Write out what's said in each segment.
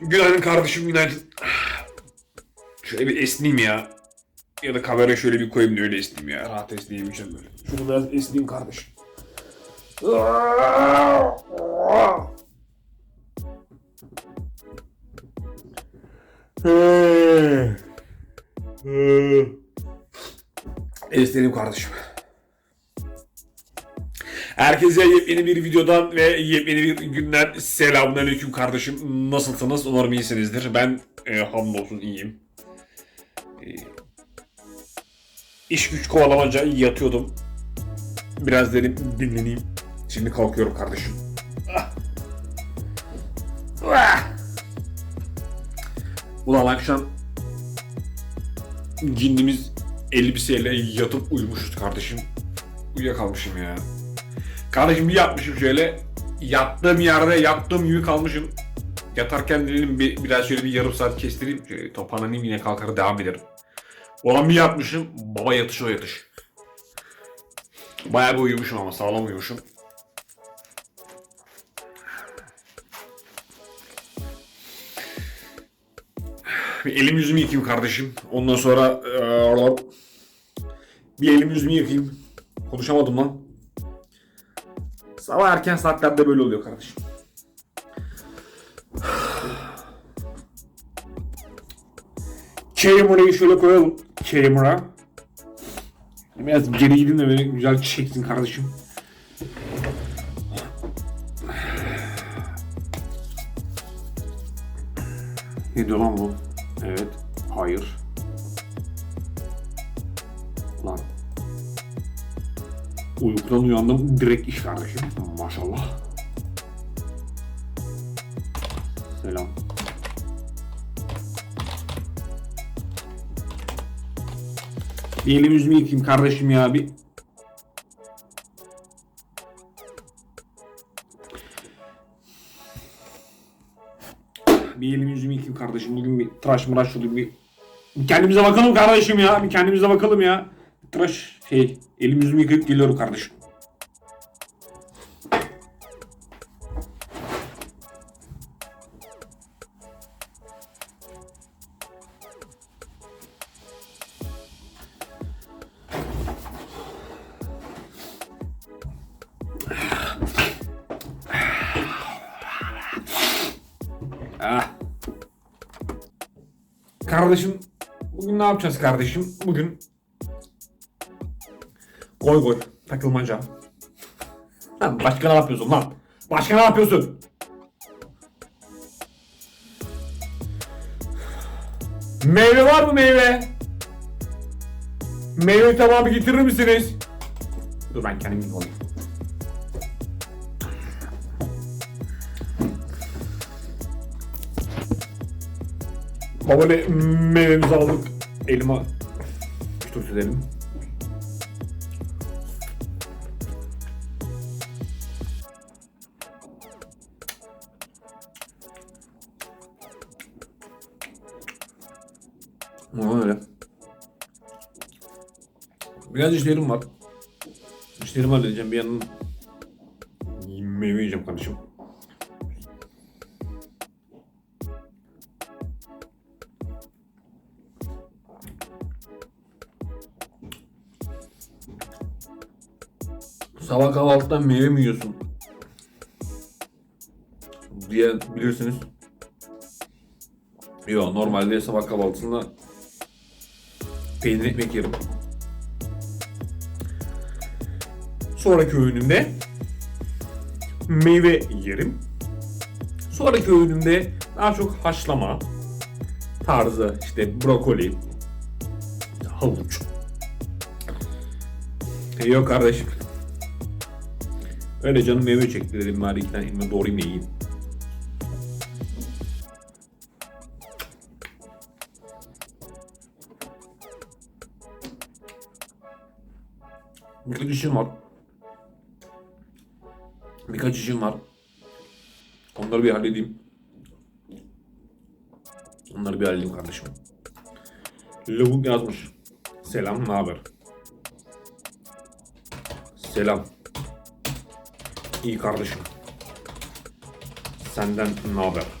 Günaydın kardeşim günaydın. Şöyle bir esneyim ya. Ya da kamerayı şöyle bir koyayım da öyle esneyim ya. Rahat esneyebileceğim böyle. Şunu biraz esneyeyim kardeşim. Esneyelim kardeşim. Herkese yepyeni bir videodan ve yepyeni bir günden selamünaleyküm kardeşim. Nasılsınız? Umarım iyisinizdir. Ben e, hamdolsun iyiyim. E, iş güç kovalamaca yatıyordum. Biraz dedim dinleneyim. Şimdi kalkıyorum kardeşim. Ah. Ah. Ulan akşam cindimiz elbiseyle yatıp uyumuşuz kardeşim. Uyuyakalmışım ya. Kardeşim bir yatmışım şöyle. Yattığım yerde yattığım gibi kalmışım. Yatarken dedim bir, biraz şöyle bir yarım saat kestireyim. Şöyle toparlanayım yine kalkar devam ederim. Olan bir yatmışım. Baba yatış o yatış. Bayağı bir uyumuşum ama sağlam uyumuşum. Bir elim yüzümü yıkayayım kardeşim. Ondan sonra eee, bir elim yüzümü yıkayayım. Konuşamadım lan. Sabah erken saatlerde böyle oluyor kardeşim. Kamerayı şöyle koyalım. Kamera. Biraz geri gidin de beni güzel çeksin kardeşim. Ne diyor lan bu? Evet. Hayır. Uykudan uyandım direkt iş kardeşim. Maşallah. Selam. Bir elimi yüzümü yıkayayım kardeşim ya bir. Bir elimi yüzümü yıkayayım kardeşim. Bugün bir tıraş mıraş olayım bir. bir kendimize bakalım kardeşim ya. Bir kendimize bakalım ya. Tıraş şey elimi yüzümü yıkayıp geliyorum kardeşim. Ah. Kardeşim bugün ne yapacağız kardeşim? Bugün Goy goy takılmaca. Lan başka ne yapıyorsun lan? Başka ne yapıyorsun? Meyve var mı meyve? Meyve tamamı getirir misiniz? Dur ben kendim olayım. Baba ne meyvemizi aldık. Elma bir tur edelim. Öyle. Biraz işlerim var. İşlerimi halledeceğim. Bir yandan meyve yiyeceğim kardeşim. Sabah kahvaltıda meyve mi yiyorsun? diye bilirsiniz. Yo normalde sabah kahvaltısında peynir ekmek yerim. Sonraki öğünümde meyve yerim. Sonraki öğünümde daha çok haşlama tarzı işte brokoli, havuç. E, Yok kardeşim. Öyle canım meyve çekti dedim bari iki tane elime yiyeyim. Birkaç işim var. Birkaç işim var. Onları bir halledeyim. Onları bir halledeyim kardeşim. Lavuk yazmış. Selam, ne haber? Selam. İyi kardeşim. Senden ne haber?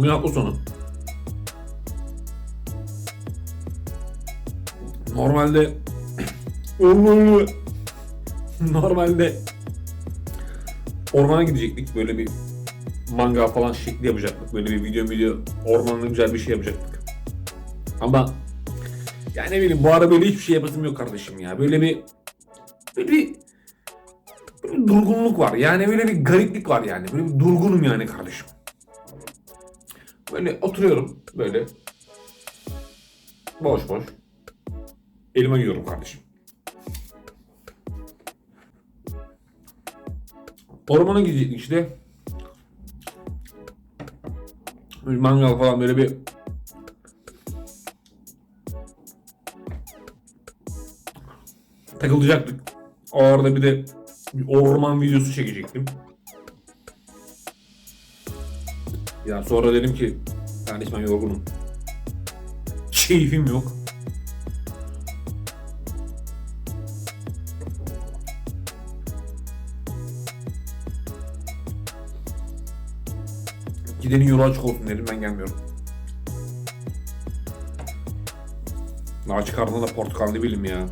Bugün hafta sonu. Normalde normalde ormana gidecektik. Böyle bir mangal falan şekli yapacaktık. Böyle bir video video ormanda güzel bir şey yapacaktık. Ama yani ne bileyim bu ara böyle hiçbir şey yapasım yok kardeşim ya. Böyle bir böyle bir, böyle bir durgunluk var. Yani böyle bir gariplik var yani. Böyle bir durgunum yani kardeşim. Böyle oturuyorum böyle boş boş elma yiyorum kardeşim. Ormana gidecektik işte. Böyle mangal falan böyle bir takılacaktık. O arada bir de bir orman videosu çekecektim. Ya sonra dedim ki kardeşim ben yorgunum. Keyfim yok. Gidenin yolu açık olsun dedim ben gelmiyorum. Daha çıkardığında da portakallı bilim ya.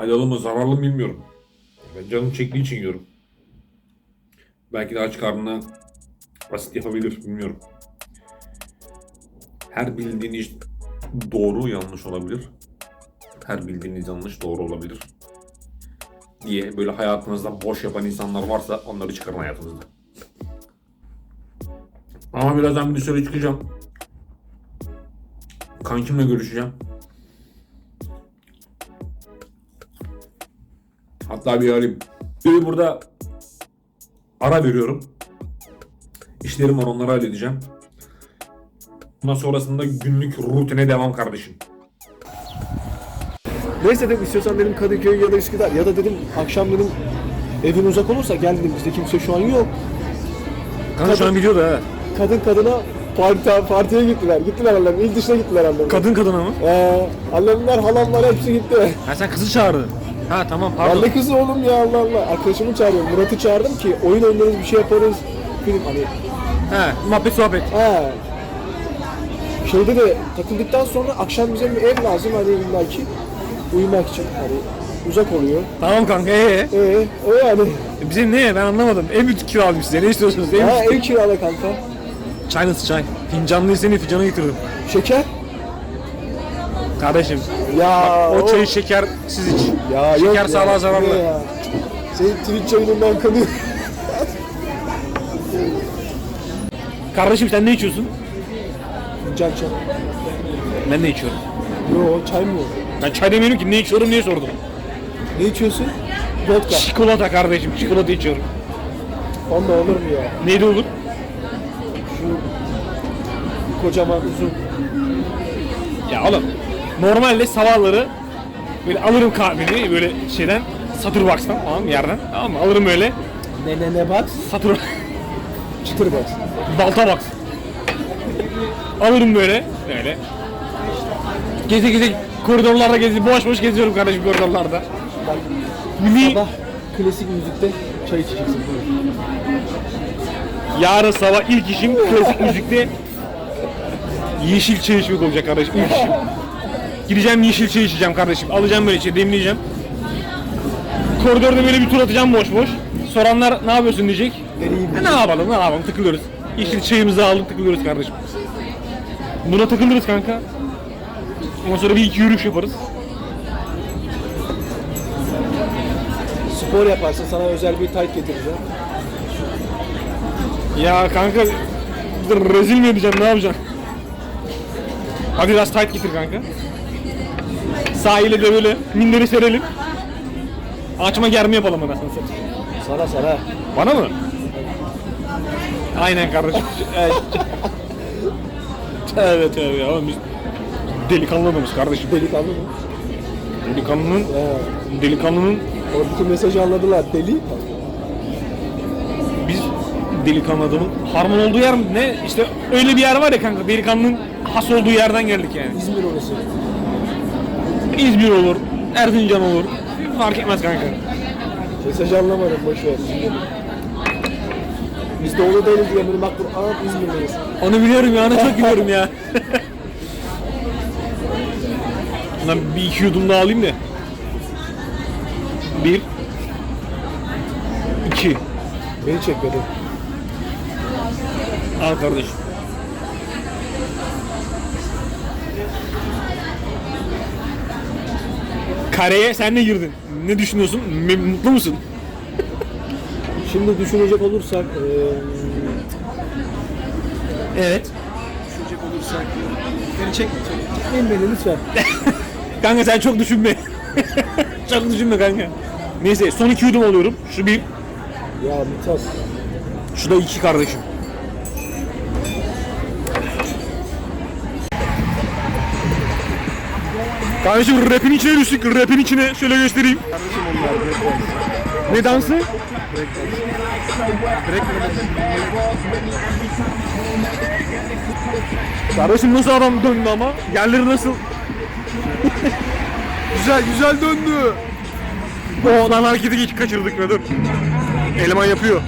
Faydalı mı zararlı mı bilmiyorum. Ben canım çektiği için yiyorum. Belki de aç karnına basit yapabilir bilmiyorum. Her bildiğiniz doğru yanlış olabilir. Her bildiğiniz yanlış doğru olabilir. Diye böyle hayatınızda boş yapan insanlar varsa onları çıkarın hayatınızda. Ama birazdan bir dışarı çıkacağım. Kankimle görüşeceğim. Hatta bir arayayım. Bir burada ara veriyorum. İşlerim var onları halledeceğim. Bundan sonrasında günlük rutine devam kardeşim. Neyse dedim istiyorsan dedim Kadıköy ya da Üsküdar ya da dedim akşam dedim evin uzak olursa gel dedim bizde kimse şu an yok. Kanka şu an videoda ha. Kadın kadına parti, partiye gittiler. Gittiler annem. İl dışına gittiler annem. Kadın kadına mı? Ee, annemler, halamlar hepsi gitti. Ha sen kızı çağırdın. Ha tamam pardon. ne kızı oğlum ya Allah Allah. Arkadaşımı çağırıyorum. Murat'ı çağırdım ki oyun oynarız bir şey yaparız. Film hani Ha muhabbet sohbet. He. Şeyde de takıldıktan sonra akşam bize bir ev lazım hani illaki uyumak için hani uzak oluyor. Tamam kanka ee. Ee, o yani. Bize ne ben anlamadım. En büyük kiralayayım size. Ne istiyorsunuz? En Ha ev kirala kanka. Çay nasıl çay? Fincanlı seni fincanı getirdim. Şeker? Kardeşim. Ya O çayı şeker siz iç. Ya şeker yok sağlığa zararlı. ne ya? Senin Twitch yayınından kanıyor. Kardeşim sen ne içiyorsun? Can çay. Ben ne içiyorum? Yo çay mı o? Ben çay demiyorum ki ne içiyorum diye sordum. Ne içiyorsun? Vodka. Çikolata kardeşim çikolata içiyorum. Onunla olur mu ya? Neydi olur? Şu kocaman uzun. Ya oğlum normalde sabahları böyle alırım kahveni böyle şeyden Saturbox'tan tamam mı, yerden tamam mı alırım böyle Ne ne ne bak? Satur Çıtır bak. balta box alırım böyle böyle geze geze koridorlarda gezi boş boş geziyorum kardeşim koridorlarda Bak Milli sabah klasik müzikte çay içeceksin. Buyur. yarın sabah ilk işim klasik müzikte yeşil çay içmek olacak kardeşim ilk işim. Gideceğim yeşil çay içeceğim kardeşim. Alacağım böyle şey demleyeceğim. Koridorda böyle bir tur atacağım boş boş. Soranlar ne yapıyorsun diyecek. E, ne yapalım ne yapalım takılıyoruz. Yeşil çayımızı aldık takılıyoruz kardeşim. Buna takılırız kanka. Ondan sonra bir iki yürüyüş yaparız. Spor yaparsın sana özel bir tayt getireceğim. Ya kanka rezil mi edeceğim ne yapacaksın? Hadi biraz tight getir kanka. Sahile de böyle minderi serelim. Açma germe yapalım anasını satayım. Sana sana. Bana mı? Aynen kardeşim. Evet evet ya oğlum biz delikanlı adamız kardeşim. Delikanlı mı? Delikanlının, He. delikanlının Oradaki mesajı anladılar. Deli. biz delikanlı adamın. Harman olduğu yer mi? Ne? İşte öyle bir yer var ya kanka. Delikanlının has olduğu yerden geldik yani. İzmir orası. İzmir olur, Erzincan olur. Fark etmez kanka. Mesaj anlamadım boşver. Biz de orada değiliz diye benim aklım anam İzmir'deyiz. Onu biliyorum ya, onu çok biliyorum ya. Lan bir iki yudum daha alayım da. Bir. iki. Beni çek beni. Al kardeşim. Kareye sen de girdin. Ne düşünüyorsun? Me- mutlu musun? Şimdi düşünecek olursak Evet. düşünecek olursak beni çek. Çekmeyin beni lütfen. Kanka sen çok düşünme. çok düşünme kanka. Neyse son iki yudum alıyorum. Şu bir, Ya Mithat. şu da iki kardeşim. Kardeşim rapin içine düştük. Rapin içine şöyle göstereyim. Breakdance. Ne dansı? Kardeşim nasıl adam döndü ama? Yerleri nasıl? Güzel güzel döndü. O lan hareketi geç kaçırdık dur. Eleman yapıyor.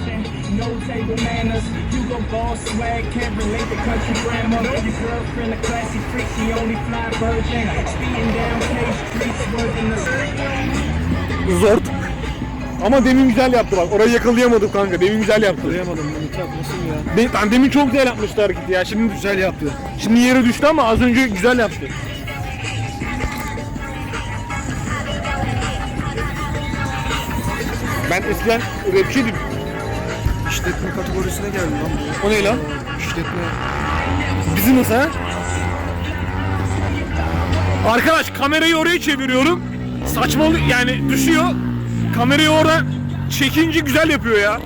Hugo Boss swag can't relate to country grammar. Your girlfriend a classy freak, she only fly virgin. Speeding down K Street, swerving the Zor. Ama demin güzel yaptı bak. Orayı yakalayamadım kanka. Demin güzel yaptı. Mithat nasıl ya? De, ben demin çok güzel yapmıştı hareketi ya. Şimdi Güzel yaptı. Şimdi yere düştü ama az önce güzel yaptı. Ben eskiden rapçiydim. İşletme kategorisine geldi lan bu. O ne lan? İşletme. Bizim ha? Arkadaş kamerayı oraya çeviriyorum. Saçmalı yani düşüyor. Kamerayı orada çekince güzel yapıyor ya.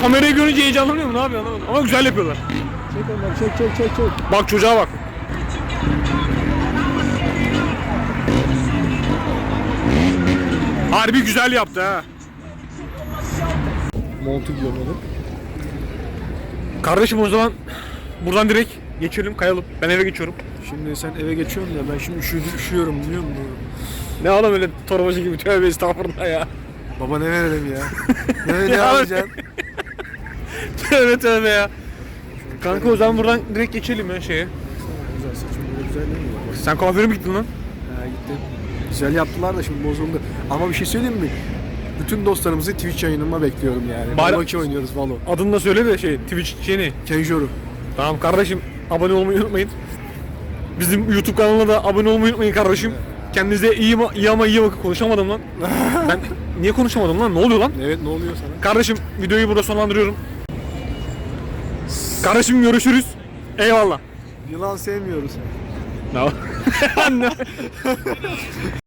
Kamerayı görünce heyecanlanıyor mu? Ne yapıyor anlamadım. Ama güzel yapıyorlar. Çek onları çek çek çek çek. Bak çocuğa bak. Harbi güzel yaptı ha. Montu giyiyorum oğlum. Kardeşim o zaman buradan direkt geçelim kayalım. Ben eve geçiyorum. Şimdi sen eve geçiyorsun ya ben şimdi üşüdü, üşüyorum biliyor musun? Ne oğlum öyle torbacı gibi tövbe estağfurullah ya. Baba ne verelim ya? ne, ne alacaksın? tövbe tövbe ya. Kanka o zaman buradan direkt geçelim ya şeye. Güzel saçım böyle güzel değil mi? Sen kuaföre mi gittin lan? Ha gitti. Güzel yaptılar da şimdi bozuldu. Ama bir şey söyleyeyim mi? Bütün dostlarımızı Twitch yayınıma bekliyorum yani. Bari- Valo 2 oynuyoruz Valo. Adını da söyle de şey Twitch şeyini. Kenjoru. Tamam kardeşim abone olmayı unutmayın. Bizim YouTube kanalına da abone olmayı unutmayın kardeşim. Kendinize iyi, ma- iyi ama iyi bakın. Konuşamadım lan. ben niye konuşamadım lan? Ne oluyor lan? Evet ne oluyor sana? Kardeşim videoyu burada sonlandırıyorum. Kardeşim görüşürüz. Eyvallah. Yılan sevmiyoruz. Ne?